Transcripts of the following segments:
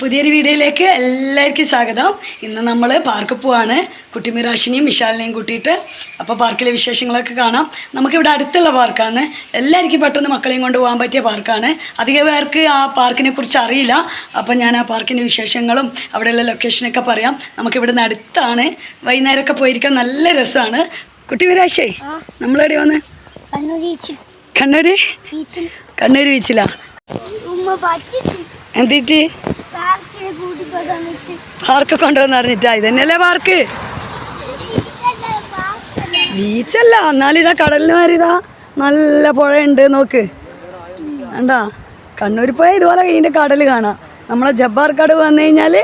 പുതിയൊരു വീഡിയോയിലേക്ക് എല്ലാവർക്കും സ്വാഗതം. ഇന്ന് നമ്മൾ പാർക്ക് പോവാണ്. കുട്ടിമിറാഷിനെയും വിശാലിനെയും കൂട്ടിയിട്ട് അപ്പോൾ പാർക്കിലെ വിശേഷങ്ങളൊക്കെ കാണാം. നമുക്കിവിടെ അടുത്തുള്ള പാർക്കാണ് എല്ലാവർക്കും പെട്ടെന്ന് മക്കളെയും കൊണ്ട് പോകാൻ പറ്റിയ പാർക്കാണ് അധികം പേർക്ക് ആ പാർക്കിനെ കുറിച്ച് അറിയില്ല. അപ്പോൾ ഞാൻ ആ പാർക്കിന്റെ വിശേഷങ്ങളും അവിടെയുള്ള ലൊക്കേഷനൊക്കെ പറയാം. നമുക്കിവിടെ നിന്ന് അടുത്താണ്. വൈകുന്നേരമൊക്കെ പോയിരിക്കാൻ നല്ല രസമാണ്. കുട്ടിമിരാശേ നമ്മളെവിടെ വന്ന്? കണ്ണൂർ കണ്ണൂർ ബീച്ചിലാ എന്തിട്ട് പാർക്ക് കൊണ്ടുവന്ന് പറഞ്ഞിട്ടാ ഇതന്നെയല്ലേ പാർക്ക്? ബീച്ചല്ല എന്നാലും ഇതാ കടലിന് മാറിയതാ. നല്ല പുഴയുണ്ട് നോക്ക്. വേണ്ടാ കണ്ണൂർ പോയാൽ ഇതുപോലെ ഇതിന്റെ കടൽ കാണാം. നമ്മളെ ജബ്ബാർ വന്നു കഴിഞ്ഞാൽ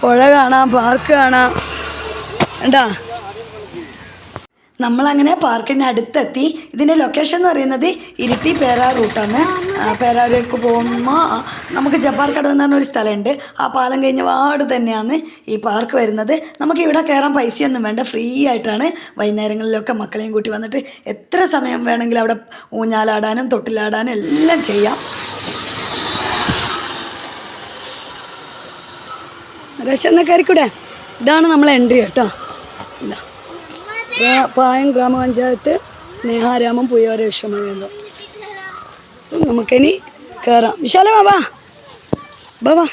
പുഴ കാണാം പാർക്ക് കാണാം. വേണ്ടാ നമ്മളങ്ങനെ പാർക്കിന്റെ അടുത്തെത്തി. ഇതിന്റെ ലൊക്കേഷൻ എന്ന് പറയുന്നത് ഇരിട്ടി പേരാ റൂട്ടാണ് പേരാറിലേക്ക് പോകുമ്പോൾ നമുക്ക് ജബ്ബാർ കടവ് എന്ന് പറഞ്ഞൊരു സ്ഥലമുണ്ട്. ആ പാലം കഴിഞ്ഞ വാർഡ് തന്നെയാണ് ഈ പാർക്ക് വരുന്നത്. നമുക്ക് ഇവിടെ കയറാൻ പൈസയൊന്നും വേണ്ട. ഫ്രീ ആയിട്ടാണ് വൈകുന്നേരങ്ങളിലൊക്കെ മക്കളെയും കൂട്ടി വന്നിട്ട് എത്ര സമയം വേണമെങ്കിലും അവിടെ ഊഞ്ഞാലാടാനും തൊട്ടിലാടാനും എല്ലാം ചെയ്യാം. രശന്ന കയറിക്കൂടെ? ഇതാണ് നമ്മളെ എൻട്രി കേട്ടോ. ഗ്രാ- പായം ഗ്രാമപഞ്ചായത്ത് സ്നേഹാരാമം പുയോര വിഷമകേന്ദ്രം നമുക്കിനി കയറാം വിശാല ബാബാ ബാബാ.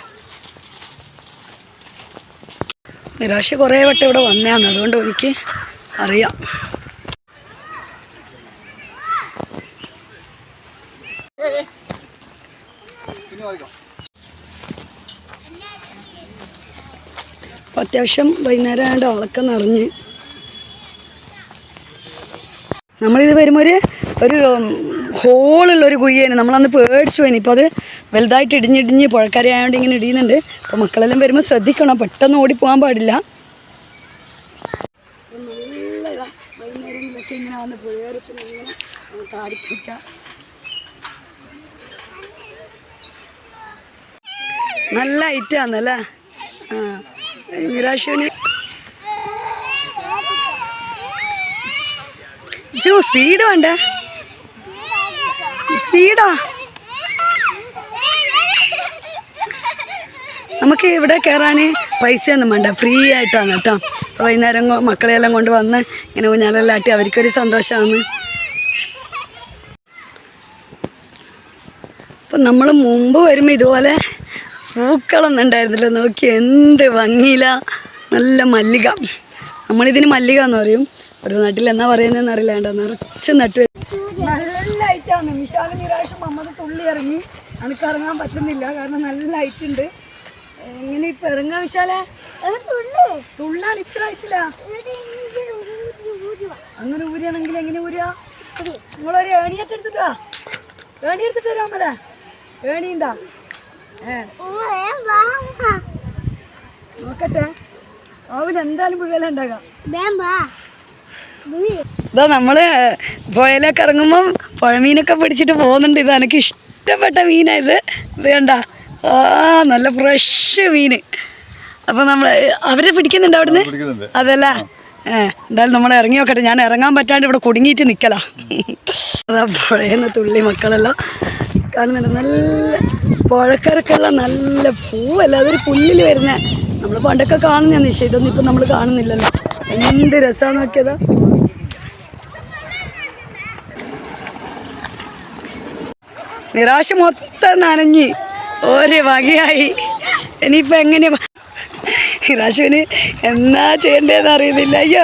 നിരാശ കുറേ വട്ടം ഇവിടെ വന്നതാണ്. അതുകൊണ്ട് എനിക്ക് അറിയാം. അത്യാവശ്യം വൈകുന്നേരം ആയതുകൊണ്ട് ഉളക്കം നിറഞ്ഞ് നമ്മളിത് വരുമ്പോൾ ഒരു ഒരു ഹോളുള്ള ഒരു കുഴിയാണ് നമ്മളന്ന് പേടിച്ചു പോയിന്. ഇപ്പോൾ അത് വലുതായിട്ട് ഇടിഞ്ഞിടിഞ്ഞ് പുഴക്കര ആയതുകൊണ്ട് ഇങ്ങനെ ഇടിയുന്നുണ്ട്. അപ്പോൾ മക്കളെല്ലാം വരുമ്പോൾ ശ്രദ്ധിക്കണം. പെട്ടെന്ന് ഓടിപ്പോകാൻ പാടില്ല. വൈകുന്നേരങ്ങളിലൊക്കെ ഇങ്ങനെ വന്ന് നല്ല ഐറ്റാന്നല്ലേ? ആ നിരാശുവിന് ജോ സ്പീഡ് വേണ്ട? സ്പീഡാ നമുക്ക് ഇവിടെ കയറാൻ പൈസയൊന്നും വേണ്ട. ഫ്രീ ആയിട്ടാണ് കേട്ടോ. വൈകുന്നേരം മക്കളെയെല്ലാം കൊണ്ട് വന്ന് ഇങ്ങനെ ഊഞ്ഞാലെല്ലാം ആട്ടി അവർക്കൊരു സന്തോഷമാണ്. അപ്പം നമ്മൾ മുമ്പ് വരുമ്പോൾ ഇതുപോലെ പൂക്കളൊന്നും ഉണ്ടായിരുന്നില്ല. നോക്കി എന്ത് ഭംഗിയില. നല്ല മല്ലിക. നമ്മളിതിന് മല്ലിക എന്ന് പറയും. ഒരു നാട്ടിൽ എന്നാ പറയുന്നതെന്ന് അറിയില്ലാണ്ട്? നിറച്ച് നട്ട് നല്ല ലൈറ്റാണ് വിശാല നിരാശം അമ്മത് തുള്ളി ഇറങ്ങി. എനിക്ക് ഇറങ്ങാൻ പറ്റുന്നില്ല. കാരണം നല്ല ലൈറ്റ് ഉണ്ട്. എങ്ങനെ ഇപ്പൊ ഇറങ്ങാ വിശാല? തുള്ളാൻ ഇത്ര ആയിട്ടില്ല അങ്ങനെ ഊരിയാണെങ്കിൽ എങ്ങനെ ഊരിയാ? നിങ്ങളൊരു ഏണിയൊക്കെ എടുത്തിട്ടാ? ഏണി എടുത്തിട്ട് വരാമല്ലേ ഏണിയുണ്ടാ? ഏ. നോക്കട്ടെ. എന്തായാലും ഇതാ നമ്മൾ പുഴയിലൊക്കെ ഇറങ്ങുമ്പം പുഴമീനൊക്കെ പിടിച്ചിട്ട് പോകുന്നുണ്ട്. ഇത് എനിക്ക് ഇഷ്ടപ്പെട്ട മീനാ ഇത്. ഇത് കണ്ട ആ നല്ല ഫ്രഷ് മീന്. അപ്പൊ നമ്മൾ അവരെ പിടിക്കുന്നുണ്ട് അവിടുന്ന്? പിടിക്കുന്നുണ്ട്. അതല്ല? ഏഹ് എന്തായാലും നമ്മൾ ഇറങ്ങി നോക്കട്ടെ. ഞാൻ ഇറങ്ങാൻ പറ്റാണ്ട് ഇവിടെ കുടുങ്ങിയിട്ട് നിൽക്കലാ അതാ പുഴയെന്ന് തുള്ളി മക്കളെല്ലാം കാണുന്നുണ്ട്. നല്ല പുഴക്കരക്കുള്ള നല്ല പൂവല്ല? അതൊരു പുല്ലിൽ വരുന്ന നമ്മൾ പണ്ടൊക്കെ കാണുന്നതാണ് പക്ഷേ ഇതൊന്നും ഇപ്പം നമ്മൾ കാണുന്നില്ലല്ലോ. എന്ത് രസമാണ് നോക്കിയതാ. നിരാശ മൊത്തം നനഞ്ഞ് ഒരു വകയായി. ഇനിയിപ്പോൾ എങ്ങനെ നിരാശുവിന് എന്നാ ചെയ്യണ്ടേന്ന് അറിയുന്നില്ല. അയ്യോ.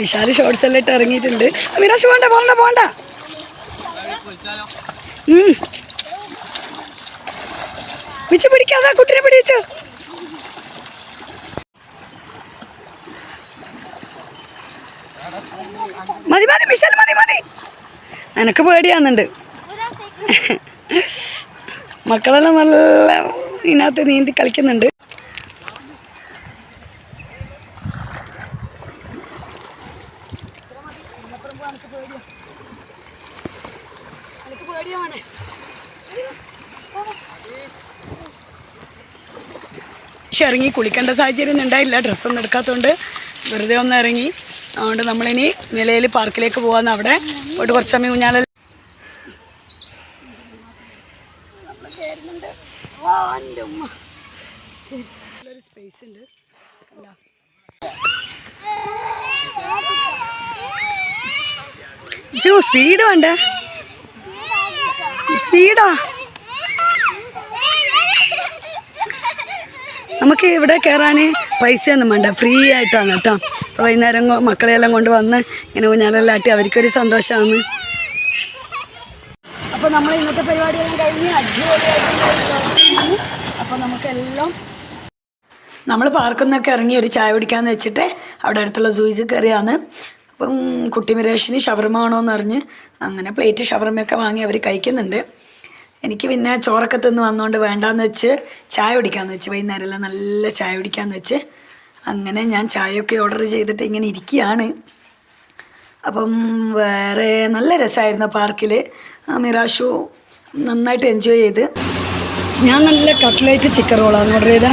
വിശാൽ ഷോർട്സ് എല്ലാം ഇട്ട് ഇറങ്ങിയിട്ടുണ്ട്. നിരാശ പോണ്ട പോണ്ട പോണ്ട. മിച്ചു പിടിക്കാതാ കുട്ടിനെ പിടിച്ചു. മതി മതി മിഷൽ മതി മതി. എനക്ക് പേടിയാന്നുണ്ട്. മക്കളെല്ലാം നല്ല ഇതിനകത്ത് നീന്തി കളിക്കുന്നുണ്ട്. പക്ഷെ ഇറങ്ങി കുളിക്കേണ്ട സാഹചര്യം ഉണ്ടായില്ല. ഡ്രസ്സൊന്നും എടുക്കാത്തതുകൊണ്ട് വെറുതെ ഒന്ന് ഇറങ്ങി. അതുകൊണ്ട് നമ്മളിനി നിലയിൽ പാർക്കിലേക്ക് പോകാമെന്ന് അവിടെ പോയിട്ട് കുറച്ച് സമയം ഒരു സ്പേസ് ഉണ്ട് സ്പീഡ് വേണ്ട സ്പീഡാ നമുക്ക് ഇവിടെ കയറാൻ പൈസയൊന്നും വേണ്ട. ഫ്രീ ആയിട്ടാണ് കേട്ടോ. അപ്പോൾ വൈകുന്നേരം മക്കളെ മക്കളെയെല്ലാം കൊണ്ട് വന്ന് ഇങ്ങനെ ഊഞ്ഞാലെല്ലാം ആട്ടി അവർക്കൊരു സന്തോഷമാണ്. അപ്പോൾ നമ്മൾ ഇന്നത്തെ പരിപാടിയെല്ലാം കഴിഞ്ഞ് അടിപൊളിയായിട്ട് അപ്പോൾ നമുക്കെല്ലാം നമ്മൾ പാർക്കിൽ നിന്നൊക്കെ ഇറങ്ങി ഒരു ചായ കുടിക്കാമെന്ന് വെച്ചിട്ട് അവിടെ അടുത്തുള്ള സൂയിസ് കയറിയാണ്. അപ്പം കുട്ടി മിരേഷിന് ഷവർമ ആണോ എന്നറിഞ്ഞ് അങ്ങനെ പ്ലേറ്റ് ഷവർമയൊക്കെ വാങ്ങി അവർ കഴിക്കുന്നുണ്ട്. എനിക്ക് പിന്നെ ചോറൊക്കെ തിന്ന് വന്നുകൊണ്ട് വേണ്ടാന്ന് വെച്ച് ചായ കുടിക്കാമെന്ന് വെച്ച് വൈകുന്നേരമെല്ലാം നല്ല ചായ കുടിക്കാമെന്ന് വെച്ച് അങ്ങനെ ഞാൻ ചായയൊക്കെ ഓർഡർ ചെയ്തിട്ട് ഇങ്ങനെ ഇരിക്കുകയാണ്. അപ്പം വേറെ നല്ല രസമായിരുന്നു പാർക്കിൽ മിറാഷു നന്നായിട്ട് എൻജോയ് ചെയ്ത്. ഞാൻ നല്ല കട്ട്ലേറ്റ് ചിക്കൻ റോളാണ് ഓർഡർ ചെയ്ത.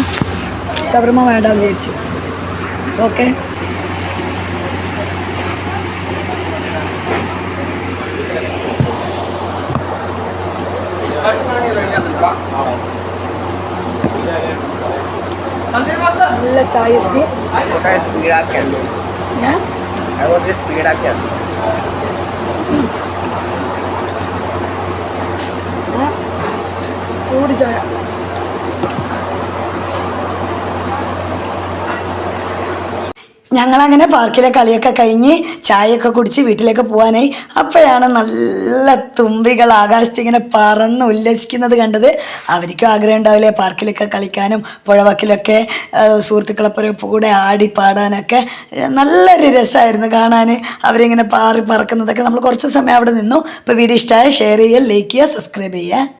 ശബരിമ വേണ്ടാന്ന് വിചാരിച്ചു. ഓക്കെ നല്ല ചായ എത്തി സ്പീഡാക്കിയാണ് ഞാൻ അതുകൊണ്ട് സ്പീഡാക്കിയാണ് ചൂട് ചായ. ഞങ്ങളങ്ങനെ പാർക്കിലെ കളിയൊക്കെ കഴിഞ്ഞ് ചായയൊക്കെ കുടിച്ച് വീട്ടിലേക്ക് പോകാനായി അപ്പോഴാണ് നല്ല തുമ്പികൾ ആകാശത്തിങ്ങനെ പറന്ന് ഉല്ലസിക്കുന്നത് കണ്ടത്. അവർക്കും ആഗ്രഹം ഉണ്ടാവില്ലേ പാർക്കിലൊക്കെ കളിക്കാനും പുഴവക്കിലൊക്കെ ആ, സുഹൃത്തുക്കളെപ്പുറം കൂടെ ആടി പാടാനൊക്കെ. നല്ലൊരു രസമായിരുന്നു കാണാൻ അവരിങ്ങനെ പാറി പറക്കുന്നതൊക്കെ നമ്മൾ കുറച്ച് സമയം അവിടെ നിന്നു. അപ്പോൾ വീഡിയോ ഇഷ്ടമായ ഷെയർ ചെയ്യുക ലൈക്ക് ചെയ്യുക സബ്സ്ക്രൈബ് ചെയ്യുക.